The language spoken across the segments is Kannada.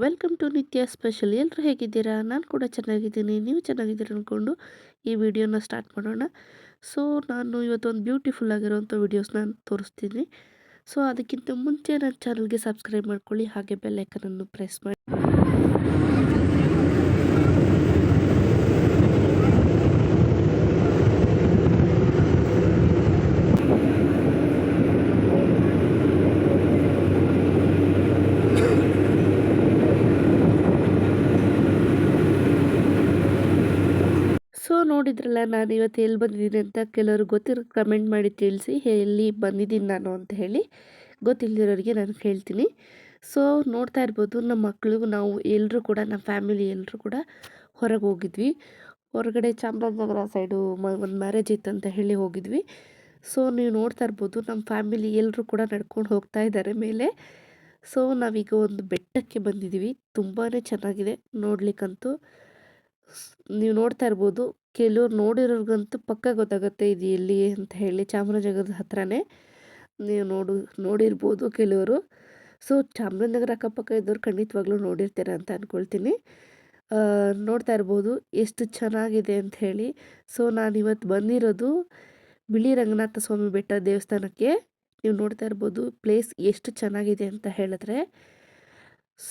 ವೆಲ್ಕಮ್ ಟು ನಿತ್ಯ ಸ್ಪೆಷಲ್ ಎಲ್ಲರೂ ಹೇಗಿದ್ದೀರಾ? ನಾನು ಕೂಡ ಚೆನ್ನಾಗಿದ್ದೀನಿ. ನೀವು ಚೆನ್ನಾಗಿದ್ದೀರಾ ಅಂದ್ಕೊಂಡು ಈ ವಿಡಿಯೋನ ಸ್ಟಾರ್ಟ್ ಮಾಡೋಣ. ಸೊ ನಾನು ಇವತ್ತೊಂದು ಬ್ಯೂಟಿಫುಲ್ ಆಗಿರೋಂಥ ವೀಡಿಯೋಸ್ನ ತೋರಿಸ್ತೀನಿ. ಸೊ ಅದಕ್ಕಿಂತ ಮುಂಚೆ ನನ್ನ ಚಾನಲ್ಗೆ ಸಬ್ಸ್ಕ್ರೈಬ್ ಮಾಡ್ಕೊಳ್ಳಿ. ಹಾಗೆ ಬೆಲ್ಲೈಕನನ್ನು ಪ್ರೆಸ್ ಮಾಡಿ ಸೊ ನೋಡಿದ್ರಲ್ಲ ನಾನು ಇವತ್ತು ಎಲ್ಲಿ ಬಂದಿದ್ದೀನಿ ಅಂತ ಕೆಲವರು ಗೊತ್ತಿರೋ ಕಮೆಂಟ್ ಮಾಡಿ ತಿಳಿಸಿ, ಎಲ್ಲಿ ಬಂದಿದ್ದೀನಿ ನಾನು ಅಂತ ಹೇಳಿ ಗೊತ್ತಿಲ್ಲದಿರೋರಿಗೆ ನಾನು ಹೇಳ್ತೀನಿ. ಸೊ ನೋಡ್ತಾ ಇರ್ಬೋದು ನಮ್ಮ ಮಕ್ಕಳಿಗೂ ನಾವು ಎಲ್ಲರೂ ಕೂಡ, ನಮ್ಮ ಫ್ಯಾಮಿಲಿ ಎಲ್ಲರೂ ಕೂಡ ಹೊರಗೆ ಹೋಗಿದ್ವಿ. ಹೊರಗಡೆ ಚಾಮರಾಜನಗರ ಸೈಡು ಮ, ಒಂದು ಮ್ಯಾರೇಜ್ ಇತ್ತು ಅಂತ ಹೇಳಿ ಹೋಗಿದ್ವಿ. ಸೊ ನೀವು ನೋಡ್ತಾ ಇರ್ಬೋದು ನಮ್ಮ ಫ್ಯಾಮಿಲಿ ಎಲ್ಲರೂ ಕೂಡ ನಡ್ಕೊಂಡು ಹೋಗ್ತಾ ಇದ್ದಾರೆ ಮೇಲೆ. ಸೊ ನಾವೀಗ ಒಂದು ಬೆಟ್ಟಕ್ಕೆ ಬಂದಿದ್ದೀವಿ. ತುಂಬಾ ಚೆನ್ನಾಗಿದೆ ನೋಡಲಿಕ್ಕಂತೂ. ನೀವು ನೋಡ್ತಾ ಇರ್ಬೋದು, ಕೆಲವ್ರು ನೋಡಿರೋರ್ಗಂತೂ ಪಕ್ಕ ಗೊತ್ತಾಗುತ್ತೆ ಇದು ಎಲ್ಲಿ ಅಂತ ಹೇಳಿ ಚಾಮರಾಜನಗರದ ಹತ್ರನೇ ನೀವು ನೋಡು, ನೋಡಿರ್ಬೋದು ಕೆಲವರು. ಸೊ ಚಾಮರಾಜನಗರ ಅಕ್ಕಪಕ್ಕ ಇದ್ದವ್ರು ಖಂಡಿತವಾಗ್ಲೂ ನೋಡಿರ್ತೀರ ಅಂತ ಅಂದ್ಕೊಳ್ತೀನಿ ನೋಡ್ತಾ ಇರ್ಬೋದು ಎಷ್ಟು ಚೆನ್ನಾಗಿದೆ ಅಂತ ಹೇಳಿ. ಸೊ, ನಾನು ಇವತ್ತು ಬಂದಿರೋದು ಬಿಳಿ ರಂಗನಾಥ ಸ್ವಾಮಿ ಬೆಟ್ಟ ದೇವಸ್ಥಾನಕ್ಕೆ. ನೀವು ನೋಡ್ತಾ ಇರ್ಬೋದು ಪ್ಲೇಸ್ ಎಷ್ಟು ಚೆನ್ನಾಗಿದೆ ಅಂತ ಹೇಳಿದ್ರೆ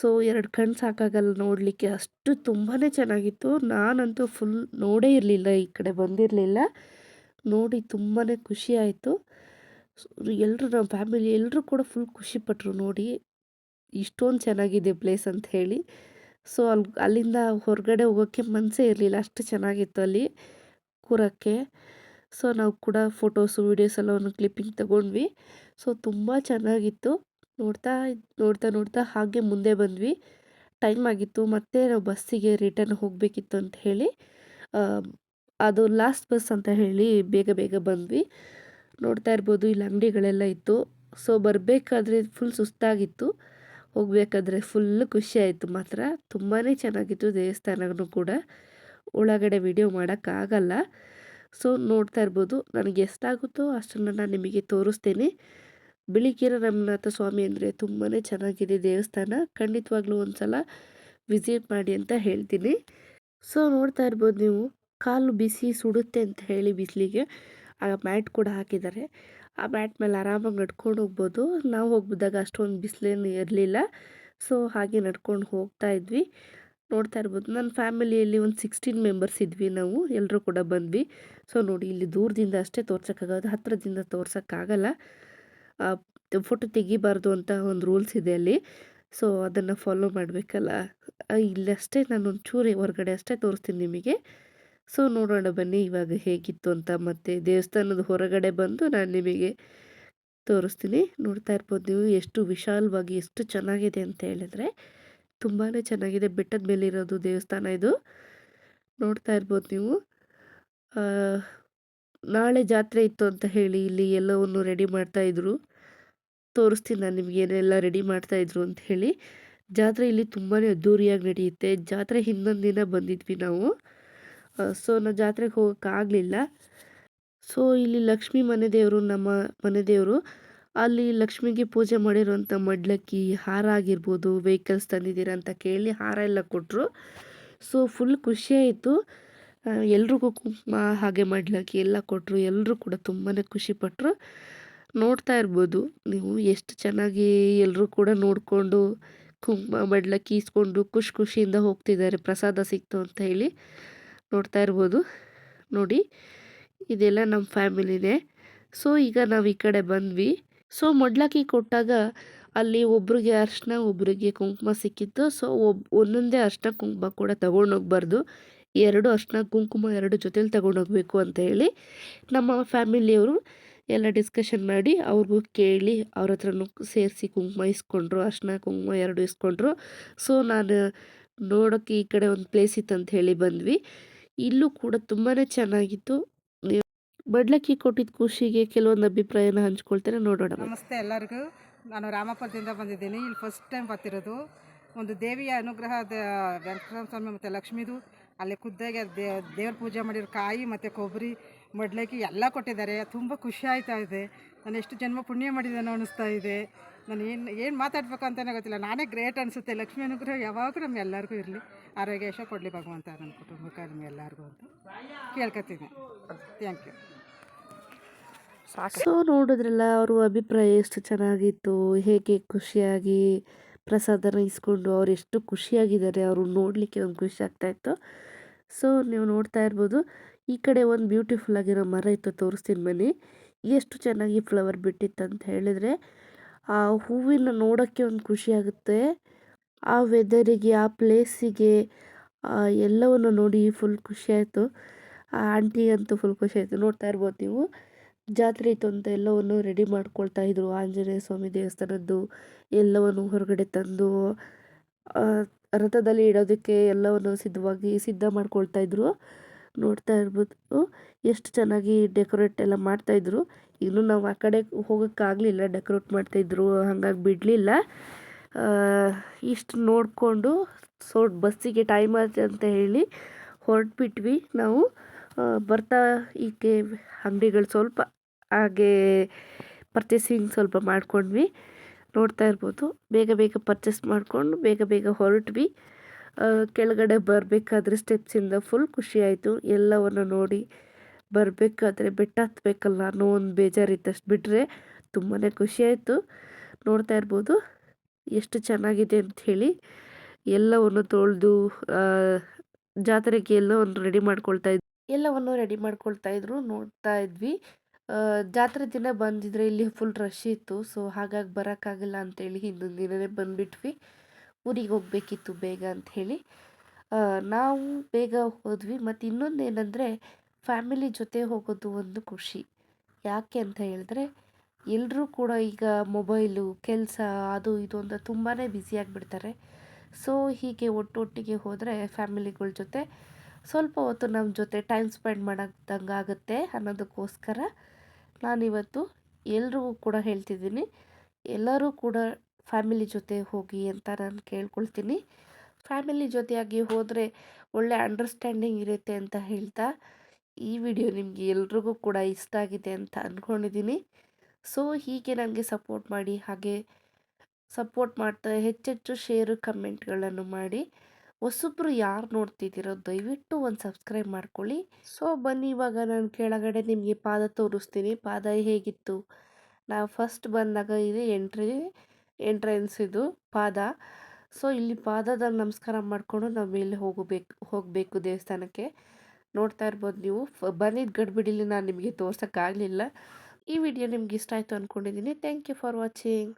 ಸೊ, ಎರಡು ಕಣ್ಣು ಸಾಕಾಗಲ್ಲ ನೋಡಲಿಕ್ಕೆ. ಅಷ್ಟು ತುಂಬಾ ಚೆನ್ನಾಗಿತ್ತು. ನಾನಂತೂ ಫುಲ್ ನೋಡೇ ಇರಲಿಲ್ಲ, ಈ ಕಡೆ ಬಂದಿರಲಿಲ್ಲ. ನೋಡಿ ತುಂಬಾ ಖುಷಿ ಆಯಿತು. ಎಲ್ಲರೂ ನಮ್ಮ ಫ್ಯಾಮಿಲಿ ಎಲ್ಲರೂ ಕೂಡ ಫುಲ್ ಖುಷಿಪಟ್ಟರು ನೋಡಿ. ಇಷ್ಟೊಂದು ಚೆನ್ನಾಗಿದೆ ಪ್ಲೇಸ್ ಅಂತ ಹೇಳಿ. ಸೊ ಅಲ್ಲಿ ಅಲ್ಲಿಂದ ಹೊರಗಡೆ ಹೋಗೋಕ್ಕೆ ಮನಸ್ಸೇ ಇರಲಿಲ್ಲ. ಅಷ್ಟು ಚೆನ್ನಾಗಿತ್ತು ಅಲ್ಲಿ ಕೂರೋಕ್ಕೆ. ಸೊ, ನಾವು ಕೂಡ ಫೋಟೋಸು ವೀಡಿಯೋಸ್ ಒಂದು ಕ್ಲಿಪ್ಪಿಂಗ್ ತಗೊಂಡ್ವಿ. ಸೊ, ತುಂಬ ಚೆನ್ನಾಗಿತ್ತು. ನೋಡ್ತಾ ನೋಡ್ತಾ ನೋಡ್ತಾ ಹಾಗೆ ಮುಂದೆ ಬಂದ್ವಿ. ಟೈಮ್ ಆಗಿತ್ತು, ಮತ್ತೆ ನಾವು ಬಸ್ಸಿಗೆ ರಿಟರ್ನ್ ಹೋಗಬೇಕಿತ್ತು ಅಂತ ಹೇಳಿ ಅದು ಲಾಸ್ಟ್ ಬಸ್ ಅಂತ ಹೇಳಿ ಬೇಗ ಬೇಗ ಬಂದ್ವಿ. ನೋಡ್ತಾ ಇರ್ಬೋದು, ಇಲ್ಲಿ ಅಂಗಡಿಗಳೆಲ್ಲ ಇತ್ತು. ಸೊ ಬರಬೇಕಾದ್ರೆ ಫುಲ್ ಸುಸ್ತಾಗಿತ್ತು. ಹೋಗಬೇಕಾದ್ರೆ ಫುಲ್ ಖುಷಿ ಆಯಿತು ಮಾತ್ರ. ತುಂಬಾ ಚೆನ್ನಾಗಿತ್ತು ದೇವಸ್ಥಾನನೂ ಕೂಡ. ಒಳಗಡೆ ವಿಡಿಯೋ ಮಾಡೋಕ್ಕಾಗಲ್ಲ ಸೊ ನೋಡ್ತಾ ಇರ್ಬೋದು, ನನಗೆ ಎಷ್ಟಾಗುತ್ತೋ ಅಷ್ಟನ್ನು ನಾನು ನಿಮಗೆ ತೋರಿಸ್ತೀನಿ. ಬಿಳಿಗಿರ ರಂಗನಾಥ ಸ್ವಾಮಿ ಅಂದರೆ ತುಂಬಾ ಚೆನ್ನಾಗಿದೆ ದೇವಸ್ಥಾನ. ಖಂಡಿತವಾಗ್ಲೂ ಒಂದು ಸಲ ವಿಸಿಟ್ ಮಾಡಿ ಅಂತ ಹೇಳ್ತೀನಿ. ಸೊ ನೋಡ್ತಾ ಇರ್ಬೋದು ನೀವು, ಕಾಲು ಬಿಸಿ ಸುಡುತ್ತೆ ಅಂತ ಹೇಳಿ ಬಿಸಿಲಿಗೆ. ಆ ಮ್ಯಾಟ್ ಕೂಡ ಹಾಕಿದ್ದಾರೆ. ಆ ಮ್ಯಾಟ್ ಮೇಲೆ ಆರಾಮಾಗಿ ನಡ್ಕೊಂಡು ಹೋಗ್ಬೋದು. ನಾವು ಹೋಗ್ಬಿದ್ದಾಗ ಅಷ್ಟೊಂದು ಬಿಸಿಲೇನು ಇರಲಿಲ್ಲ. ಸೊ ಹಾಗೆ ನಡ್ಕೊಂಡು ಹೋಗ್ತಾ ಇದ್ವಿ. ನೋಡ್ತಾ ಇರ್ಬೋದು, ನನ್ನ ಫ್ಯಾಮಿಲಿಯಲ್ಲಿ ಒಂದು ಸಿಕ್ಸ್ಟೀನ್ ಮೆಂಬರ್ಸ್ ಇದ್ವಿ ನಾವು ಎಲ್ಲರೂ ಕೂಡ ಬಂದ್ವಿ. ಸೊ ನೋಡಿ, ಇಲ್ಲಿ ದೂರದಿಂದ ಅಷ್ಟೇ ತೋರ್ಸೋಕ್ಕಾಗೋದು ಹತ್ತಿರದಿಂದ ತೋರ್ಸೋಕ್ಕಾಗಲ್ಲ. ಫೋಟೋ ತೆಗಿಬಾರ್ದು ಅಂತ ಒಂದು ರೂಲ್ಸ್ ಇದೆ ಅಲ್ಲಿ. ಸೊ ಅದನ್ನು ಫಾಲೋ ಮಾಡಬೇಕಲ್ಲ. ಇಲ್ಲಷ್ಟೇ ನಾನು ಒಂಚೂರು ಹೊರಗಡೆ ಅಷ್ಟೇ ತೋರಿಸ್ತೀನಿ ನಿಮಗೆ. ಸೊ ನೋಡೋಣ ಬನ್ನಿ ಇವಾಗ ಹೇಗಿತ್ತು ಅಂತ. ಮತ್ತು ದೇವಸ್ಥಾನದ ಹೊರಗಡೆ ಬಂದು ನಾನು ನಿಮಗೆ ತೋರಿಸ್ತೀನಿ. ನೋಡ್ತಾ ಇರ್ಬೋದು ನೀವು ಎಷ್ಟು ವಿಶಾಲವಾಗಿ ಎಷ್ಟು ಚೆನ್ನಾಗಿದೆ ಅಂತ ಹೇಳಿದ್ರೆ. ತುಂಬಾ ಚೆನ್ನಾಗಿದೆ. ಬೆಟ್ಟದ ಮೇಲೆ ಇರೋದು ದೇವಸ್ಥಾನ ಇದು. ನೋಡ್ತಾ ಇರ್ಬೋದು ನೀವು. ನಾಳೆ ಜಾತ್ರೆ ಇತ್ತು ಅಂತ ಹೇಳಿ ಇಲ್ಲಿ ಎಲ್ಲವನ್ನು ರೆಡಿ ಮಾಡ್ತಾ ಇದ್ರು. ತೋರಿಸ್ತೀನಿ ನಾನು ನಿಮ್ಗೆ ಏನೆಲ್ಲ ರೆಡಿ ಮಾಡ್ತಾ ಇದ್ರು ಅಂತ ಹೇಳಿ. ಜಾತ್ರೆ ಇಲ್ಲಿ ತುಂಬಾ ಅದ್ಧೂರಿಯಾಗಿ ನಡೆಯುತ್ತೆ. ಜಾತ್ರೆ ಹಿಂದೊಂದು ದಿನ ಬಂದಿದ್ವಿ ನಾವು. ಸೊ ನಾವು ಜಾತ್ರೆಗೆ ಹೋಗೋಕ್ಕಾಗಲಿಲ್ಲ ಸೊ ಇಲ್ಲಿ ಲಕ್ಷ್ಮೀ ಮನೆ ದೇವರು ನಮ್ಮ ಮನೆ ದೇವರು. ಅಲ್ಲಿ ಲಕ್ಷ್ಮಿಗೆ ಪೂಜೆ ಮಾಡಿರುವಂಥ ಮಡ್ಲಕ್ಕಿ, ಹಾರ ಆಗಿರ್ಬೋದು ವೆಹಿಕಲ್ಸ್ ತಂದಿದ್ದೀರಾ ಅಂತ ಕೇಳಿ ಹಾರ ಎಲ್ಲ ಕೊಟ್ಟರು ಸೊ ಫುಲ್ ಖುಷಿಯಾಯಿತು ಎಲ್ರಿಗೂ ಕುಂಕುಮ, ಹಾಗೆ ಮಡ್ಲಕ್ಕಿ ಎಲ್ಲ ಕೊಟ್ಟರು ಎಲ್ಲರೂ ಕೂಡ ತುಂಬಾ ಖುಷಿಪಟ್ಟರು ನೋಡ್ತಾ ಇರ್ಬೋದು. ನೀವು ಎಷ್ಟು ಚೆನ್ನಾಗಿ ಎಲ್ಲರೂ ಕೂಡ ನೋಡಿಕೊಂಡು ಕುಂಕುಮ ಮಡ್ಲಕ್ಕಿ ಇಸ್ಕೊಂಡು ಖುಷಿ ಖುಷಿಯಿಂದ ಹೋಗ್ತಿದ್ದಾರೆ. ಪ್ರಸಾದ ಸಿಕ್ತು ಅಂತ ಹೇಳಿ ನೋಡ್ತಾ ಇರ್ಬೋದು. ನೋಡಿ, ಇದೆಲ್ಲ ನಮ್ಮ ಫ್ಯಾಮಿಲಿನೇ. ಸೊ, ಈಗ ನಾವು ಈ ಕಡೆ ಬಂದ್ವಿ. ಸೊ, ಮೊಡ್ಲಕ್ಕಿ ಕೊಟ್ಟಾಗ ಅಲ್ಲಿ ಒಬ್ರಿಗೆ ಅರ್ಶಿನ, ಒಬ್ರಿಗೆ ಕುಂಕುಮ ಸಿಕ್ಕಿತ್ತು. ಸೊ, ಒಬ್, ಒಂದೊಂದೇ ಅರ್ಶಿನ ಕುಂಕುಮ ಕೂಡ ತೊಗೊಂಡೋಗ್ಬಾರ್ದು. ಎರಡು ಅರ್ಶಿನ, ಕುಂಕುಮ ಎರಡು ಜೊತೇಲಿ ತೊಗೊಂಡೋಗ್ಬೇಕು ಅಂತ ಹೇಳಿ ನಮ್ಮ ಫ್ಯಾಮಿಲಿಯವರು ಎಲ್ಲ ಡಿಸ್ಕಷನ್ ಮಾಡಿ ಅವ್ರಿಗೂ ಕೇಳಿ ಅವ್ರ ಹತ್ರನೂ ಸೇರಿಸಿ ಕುಂಕುಮ ಇಸ್ಕೊಂಡ್ರು, ಅರ್ಶಿನ ಕುಂಕುಮ ಎರಡು ಇಸ್ಕೊಂಡ್ರು. ಸೊ ನಾನು ನೋಡೋಕ್ಕೆ ಈ ಕಡೆ ಒಂದು ಪ್ಲೇಸ್ ಇತ್ತು ಅಂತ ಹೇಳಿ ಬಂದ್ವಿ. ಇಲ್ಲೂ ಕೂಡ ತುಂಬಾ ಚೆನ್ನಾಗಿತ್ತು. ಬಡ್ಲಕ್ಕಿ ಕೊಟ್ಟಿದ್ದ ಖುಷಿಗೆ ಕೆಲವೊಂದು ಅಭಿಪ್ರಾಯನ ಹಂಚ್ಕೊಳ್ತೇನೆ, ನೋಡೋಣ ನಮಸ್ತೆ ಎಲ್ಲರಿಗೂ. ನಾನು ರಾಮಪುರದಿಂದ ಬಂದಿದ್ದೀನಿ. ಇಲ್ಲಿ ಫಸ್ಟ್ ಟೈಮ್ ಬರ್ತಿರೋದು. ಒಂದು ದೇವಿಯ ಅನುಗ್ರಹ ದ- ವೆಂಕಟರಾಮ ಸ್ವಾಮಿ ಮತ್ತು ಲಕ್ಷ್ಮೀದು, ಅಲ್ಲಿ ಖುದ್ದಾಗಿ ದೇ ದೇವ್ರ ಪೂಜೆ ಮಾಡಿರೋ ಕಾಯಿ ಮತ್ತು ಕೊಬ್ಬರಿ ಮಡ್ಲಕ್ಕಿ ಎಲ್ಲ ಕೊಟ್ಟಿದ್ದಾರೆ. ತುಂಬ ಖುಷಿ ಆಯ್ತಾ ಇದೆ. ನಾನು ಎಷ್ಟು ಜನ್ಮ ಪುಣ್ಯ ಮಾಡಿದ್ದಾನೋ ಅನ್ನಿಸ್ತಾ ಇದೆ. ನಾನು ಏನು ಏನು ಮಾತಾಡಬೇಕು ಅಂತಲೇ ಗೊತ್ತಿಲ್ಲ. ನಾನೇ ಗ್ರೇಟ್ ಅನಿಸುತ್ತೆ. ಲಕ್ಷ್ಮೀ ಅನುಗ್ರಹ ಯಾವಾಗಲೂ ನಮ್ಮೆಲ್ಲರಿಗೂ ಇರಲಿ. ಆರೋಗ್ಯ ಯಶ ಕೊಡಲಿ ಭಗವಂತ ನನ್ನ ಕುಟುಂಬಕ್ಕೆ ನಮ್ಮೆಲ್ಲರಿಗೂ ಅಂತ ಕೇಳ್ಕೊತೀನಿ. ಥ್ಯಾಂಕ್ ಯು ಸೊ ನೋಡಿದ್ರಲ್ಲ, ಅವರು ಅಭಿಪ್ರಾಯ ಎಷ್ಟು ಚೆನ್ನಾಗಿತ್ತು. ಹೇಗೆ ಖುಷಿಯಾಗಿ ಪ್ರಸಾದನ ಇಸ್ಕೊಂಡು ಅವ್ರು ಎಷ್ಟು ಖುಷಿಯಾಗಿದ್ದಾರೆ. ಅವರು ನೋಡಲಿಕ್ಕೆ ಒಂದು ಖುಷಿ ಆಗ್ತಾಯಿತ್ತು ಸೊ ನೀವು ನೋಡ್ತಾ ಇರ್ಬೋದು. ಈ ಕಡೆ ಒಂದು ಬ್ಯೂಟಿಫುಲ್ ಆಗಿರೋ ಮರ ಇತ್ತು, ತೋರಿಸ್ತೀನಿ ಬನ್ನಿ. ಎಷ್ಟು ಚೆನ್ನಾಗಿ ಫ್ಲವರ್ ಬಿಟ್ಟಿತ್ತು ಅಂತ ಹೇಳಿದರೆ, ಆ ಹೂವಿನ ನೋಡೋಕ್ಕೆ ಒಂದು ಖುಷಿ ಆಗುತ್ತೆ. ಆ ವೆದರಿಗೆ ಆ ಪ್ಲೇಸಿಗೆ ಎಲ್ಲವನ್ನು ನೋಡಿ ಫುಲ್ ಖುಷಿ ಆಯಿತು. ಆ ಆಂಟಿಗಂತೂ ಫುಲ್ ಖುಷಿ ಆಯಿತು. ನೋಡ್ತಾ ಇರ್ಬೋದು ನೀವು. ಜಾತ್ರೆ ಇತ್ತು ಅಂತ ಎಲ್ಲವನ್ನು ರೆಡಿ ಮಾಡ್ಕೊಳ್ತಾ ಇದ್ರು. ಆಂಜನೇಯ ಸ್ವಾಮಿ ದೇವಸ್ಥಾನದ್ದು ಎಲ್ಲವನ್ನು ಹೊರಗಡೆ ತಂದು ರಥದಲ್ಲಿ ಇಡೋದಕ್ಕೆ ಎಲ್ಲವನ್ನು ಸಿದ್ಧವಾಗಿ ಸಿದ್ಧ ಮಾಡ್ಕೊಳ್ತಾ ಇದ್ರು. ನೋಡ್ತಾ ಇರ್ಬೋದು. ಎಷ್ಟು ಚೆನ್ನಾಗಿ ಡೆಕೋರೇಟ್ ಎಲ್ಲ ಮಾಡ್ತಾಯಿದ್ರು ಇನ್ನು ನಾವು ಆ ಕಡೆ ಹೋಗೋಕ್ಕಾಗಲಿಲ್ಲ ಡೆಕೋರೇಟ್ ಮಾಡ್ತಾಯಿದ್ರು ಹಾಗಾಗಿ ಬಿಡಲಿಲ್ಲ. ಇಷ್ಟು ನೋಡಿಕೊಂಡು ಸೊ ಬಸ್ಸಿಗೆ ಟೈಮ್ ಆಯ್ತು ಅಂತ ಹೇಳಿ ಹೊರಟ್ಬಿಟ್ವಿ ನಾವು. ಬರ್ತಾ ಈಕೆ ಅಂಗಡಿಗಳು ಸ್ವಲ್ಪ ಹಾಗೆ ಪರ್ಚೇಸಿಂಗ್ ಸ್ವಲ್ಪ ಮಾಡ್ಕೊಂಡ್ವಿ. ನೋಡ್ತಾ ಇರ್ಬೋದು. ಬೇಗ ಬೇಗ ಪರ್ಚೇಸ್ ಮಾಡಿಕೊಂಡು ಬೇಗ ಬೇಗ ಹೊರಟ್ವಿ. ಕೆಳಗಡೆ ಬರಬೇಕಾದ್ರೆ ಸ್ಟೆಪ್ಸಿಂದ ಫುಲ್ ಖುಷಿಯಾಯಿತು ಎಲ್ಲವನ್ನು ನೋಡಿ ಬರಬೇಕಾದ್ರೆ ಬೆಟ್ಟ ಹತ್ತಬೇಕಲ್ಲ ಅನ್ನೋ ಒಂದು ಬೇಜಾರಿದ್ದಷ್ಟು ಬಿಟ್ಟರೆ ತುಂಬಾ ಖುಷಿಯಾಯಿತು ನೋಡ್ತಾ ಇರ್ಬೋದು ಎಷ್ಟು ಚೆನ್ನಾಗಿದೆ ಅಂಥೇಳಿ ಎಲ್ಲವನ್ನು ತೊಳೆದು ಜಾತ್ರೆಗೆ ಎಲ್ಲವನ್ನು ರೆಡಿ ಮಾಡ್ಕೊಳ್ತಾ ಇದ್ವಿ ಎಲ್ಲವನ್ನು ರೆಡಿ ಮಾಡ್ಕೊಳ್ತಾ ಇದ್ರು, ನೋಡ್ತಾ ಇದ್ವಿ. ಜಾತ್ರೆ ದಿನ ಬಂದಿದ್ರೆ ಇಲ್ಲಿ ಫುಲ್ ರಶ್ ಇತ್ತು. ಸೊ ಹಾಗಾಗಿ ಬರೋಕ್ಕಾಗಲ್ಲ ಅಂತೇಳಿ ಹಿಂದೊಂದು ದಿನವೇ ಬಂದುಬಿಟ್ವಿ. ಊರಿಗೆ ಹೋಗಬೇಕಿತ್ತು ಬೇಗ ಅಂತ ಹೇಳಿ. ನಾವು ಬೇಗ ಹೋದ್ವಿ. ಮತ್ತು ಇನ್ನೊಂದು ಏನಂದರೆ ಫ್ಯಾಮಿಲಿ ಜೊತೆ ಹೋಗೋದು ಒಂದು ಖುಷಿ. ಯಾಕೆ ಅಂತ ಹೇಳಿದ್ರೆ ಎಲ್ಲರೂ ಕೂಡ ಈಗ ಮೊಬೈಲು, ಕೆಲಸ, ಅದು ಇದು ಅಂತ ತುಂಬಾ ಬ್ಯುಸಿಯಾಗಿಬಿಡ್ತಾರೆ ಸೊ ಹೀಗೆ ಒಟ್ಟೊಟ್ಟಿಗೆ ಹೋದರೆ ಫ್ಯಾಮಿಲಿಗಳ ಜೊತೆ ಸ್ವಲ್ಪ ಹೊತ್ತು ನಮ್ಮ ಜೊತೆ ಟೈಮ್ ಸ್ಪೆಂಡ್ ಮಾಡೋದಂಗೆ ಆಗುತ್ತೆ ಅನ್ನೋದಕ್ಕೋಸ್ಕರ ನಾನಿವತ್ತು ಎಲ್ರಿಗೂ ಕೂಡ ಹೇಳ್ತಿದ್ದೀನಿ. ಎಲ್ಲರೂ ಕೂಡ ಫ್ಯಾಮಿಲಿ ಜೊತೆ ಹೋಗಿ ಅಂತ ನಾನು ಕೇಳ್ಕೊಳ್ತೀನಿ. ಫ್ಯಾಮಿಲಿ ಜೊತೆಯಾಗಿ ಹೋದರೆ ಒಳ್ಳೆ ಅಂಡರ್ಸ್ಟ್ಯಾಂಡಿಂಗ್ ಇರುತ್ತೆ ಅಂತ ಹೇಳ್ತಾ ಈ ವಿಡಿಯೋ ನಿಮಗೆ ಎಲ್ರಿಗೂ ಕೂಡ ಇಷ್ಟ ಆಗಿದೆ ಅಂತ ಅಂದ್ಕೊಂಡಿದ್ದೀನಿ ಸೊ ಹೀಗೆ ನನಗೆ ಸಪೋರ್ಟ್ ಮಾಡಿ ಹಾಗೆ ಸಪೋರ್ಟ್ ಮಾಡ್ತಾ ಹೆಚ್ಚೆಚ್ಚು ಶೇರು ಕಮೆಂಟ್ಗಳನ್ನು ಮಾಡಿ. ಹೊಸಬ್ರು ಯಾರು ನೋಡ್ತಿದ್ದೀರೋ ದಯವಿಟ್ಟು ಒಂದು ಸಬ್ಸ್ಕ್ರೈಬ್ ಮಾಡ್ಕೊಳ್ಳಿ. ಸೊ ಬನ್ನಿ ಇವಾಗ ನಾನು ಕೆಳಗಡೆ ನಿಮಗೆ ಪಾದ ತೋರಿಸ್ತೀನಿ. ಪಾದ ಹೇಗಿತ್ತು? ನಾವು ಫಸ್ಟ್ ಬಂದಾಗ ಇದೆ ಎಂಟ್ರಿ. ಎಂಟ್ರೆನ್ಸ್ ಇದು ಪಾದ. ಸೊ, ಇಲ್ಲಿ ಪಾದದಲ್ಲಿ ನಮಸ್ಕಾರ ಮಾಡಿಕೊಂಡು ನಾವು ಮೇಲೆ ಹೋಗಬೇಕು ಹೋಗಬೇಕು ದೇವಸ್ಥಾನಕ್ಕೆ. ನೋಡ್ತಾ ಇರ್ಬೋದು ನೀವು. ಬಂದಿದ್ದ ಗಡ್ಬಿಡಿಲಿ ನಾನು ನಿಮಗೆ ತೋರ್ಸೋಕ್ಕಾಗಲಿಲ್ಲ ಈ ವಿಡಿಯೋ ನಿಮ್ಗೆ ಇಷ್ಟ ಆಯಿತು ಅಂದ್ಕೊಂಡಿದ್ದೀನಿ ಥ್ಯಾಂಕ್ ಯು ಫಾರ್ ವಾಚಿಂಗ್